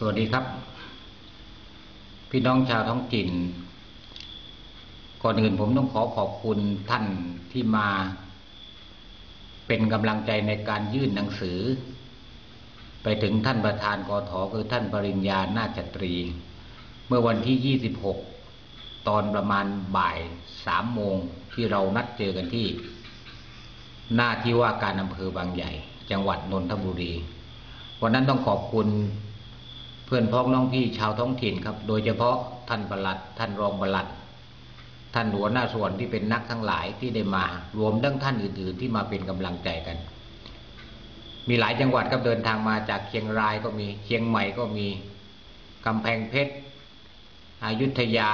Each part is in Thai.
สวัสดีครับ พี่น้องชาวท้องถิ่น ก่อนอื่นผมต้องขอขอบคุณท่านที่มา เป็นกำลังใจในการยื่นหนังสือ ไปถึงท่านประธานกทคือท่านปริญญานาจตรี เมื่อวันที่ 26 ตอนประมาณบ่ายสามโมงที่เรานัดเจอกันที่ หน้าที่ว่าการอำเภอบางใหญ่ จังหวัดนนทบุรี วันนั้นต้องขอบคุณ เพื่อนพ้องน้องพี่ชาวท้องถิ่นครับ โดยเฉพาะท่านประหลัด ท่านรองประหลัด ท่านหัวหน้าส่วนที่เป็นนักทั้งหลายที่ได้มารวมทั้งท่านอื่น ๆ ที่มาเป็นกำลังใจกัน มีหลายจังหวัดครับเดินทางมาจากเชียงรายก็มีเชียงใหม่ก็มีกำแพงเพชรอยุธยา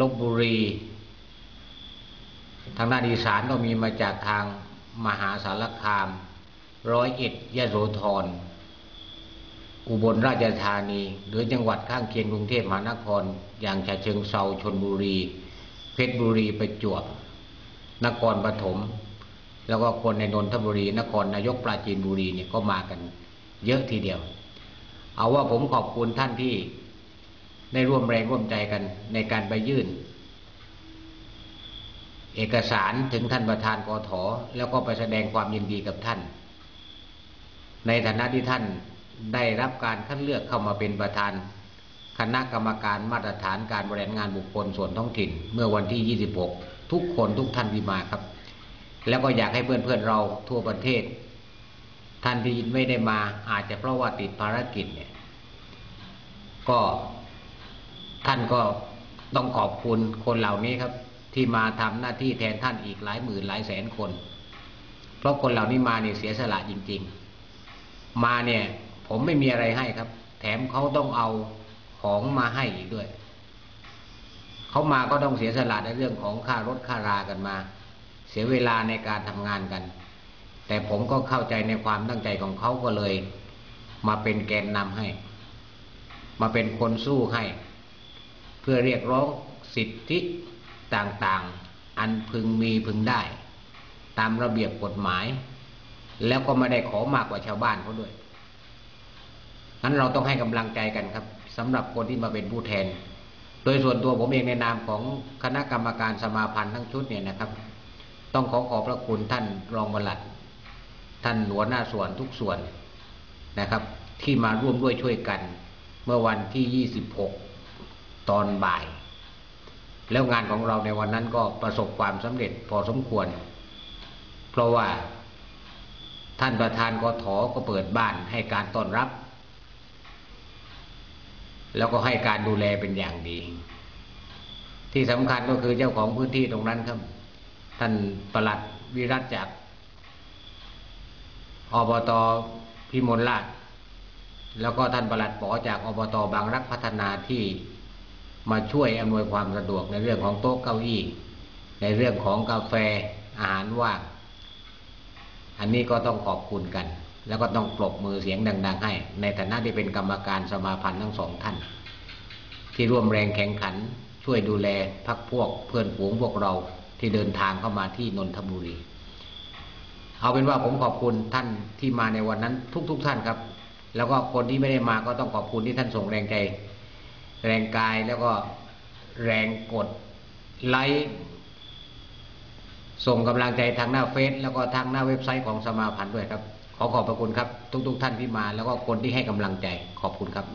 ลบบุรี ทางด้านอีสานก็มีมาจากทางมหาสารคาม ร้อยเอ็ดยะโสธร อุบลราชธานี หรือจังหวัดข้างเคียงกรุงเทพมหานคร อย่างฉะเชิงเซาชนบุรี เพชรบุรีประจวบ นครปฐมแล้วก็คนในนนทบุรี นครนายกปราจีนบุรีเนี่ยก็มากัน เยอะทีเดียว เอาว่าผมขอบคุณท่านที่ได้ร่วมแรงร่วมใจกันในการไปยื่น เอกสารถึงท่านประธานกทแล้วก็ไปแสดงความยินดีกับท่าน ในฐานะที่ท่าน ได้รับการคัดเลือกเข้ามาเป็นประธาน คณะกรรมการมาตรฐานการบริหารงานบุคคลส่วนท้องถิ่น เมื่อวันที่ 26 ทุกคนทุกท่านที่มาครับ แล้วก็อยากให้เพื่อนๆเราทั่วประเทศ ท่านที่ไม่ได้มาอาจจะเพราะว่าติดภารกิจเนี่ยก็ท่านก็ต้องขอบคุณคนเหล่านี้ครับ ที่มาทำหน้าที่แทนท่านอีกหลายหมื่นหลายแสนคน เพราะคนเหล่านี้มาเนี่ยเสียสละจริง ๆ มาเนี่ย ผมไม่มีอะไรให้ครับ แถมเขาต้องเอาของมาให้อีกด้วย เขามาก็ต้องเสียสละในเรื่องของค่ารถค่ารากันมา เสียเวลาในการทำงานกัน แต่ผมก็เข้าใจในความตั้งใจของเขาก็เลย มาเป็นแกนนำให้ มาเป็นคนสู้ให้ เพื่อเรียกร้องสิทธิต่างๆ อันพึงมีพึงได้ ตามระเบียบกฎหมาย แล้วก็ไม่ได้ขอมากกว่าชาวบ้านเขาด้วย นั้นเราต้องให้กำลังใจกันครับสำหรับคนที่มาเป็นผู้แทน โดยส่วนตัวผมเองในนามของคณะกรรมการสมาพันธ์ทั้งชุดเนี่ยนะครับ ต้องขอขอบพระคุณท่านรองบลัดท่านหัวหน้าส่วนทุกส่วนนะครับ ที่มาร่วมด้วยช่วยกัน เมื่อวันที่ 26 ตอนบ่าย แล้วงานของเราในวันนั้นก็ประสบความสำเร็จพอสมควร เพราะว่าท่านประธานกทก็เปิดบ้านให้การต้อนรับ แล้วก็ให้การดูแลเป็นอย่างดี ที่สำคัญก็คือเจ้าของพื้นที่ตรงนั้นครับ ท่านประหลัดวิรัตจากอบตพิมลราชแล้วก็ท่านประหลัดปอจากอบตบางรักพัฒนาที่มาช่วยอำนวยความสะดวกในเรื่องของโต๊ะเก้าอี้ ในเรื่องของกาแฟอาหารว่าง อันนี้ก็ต้องขอบคุณกัน แล้วก็ต้องปรบมือเสียงดัง ๆ ให้ ในฐานะที่เป็นกรรมการสมาพันธ์ทั้งสองท่าน ที่ร่วมแรงแข่งขันช่วยดูแลพักพวกเพื่อนฝูงพวกเราที่เดินทางเข้ามาที่นนทบุรี เอาเป็นว่าผมขอบคุณท่านที่มาในวันนั้นทุกๆทท่านครับ แล้วก็คนที่ไม่ได้มาก็ต้องขอบคุณที่ท่านส่งแรงใจ แรงกายแล้วก็แรงกดไลค์ส่งกำลังใจทางหน้าเฟซแล้วก็ทางหน้าเว็บไซต์ของสมาพันธ์ด้วยครับ ขอขอบพระคุณครับ ทุกๆทท่านที่มา แล้วก็คนที่ให้กำลังใจขอบคุณครับ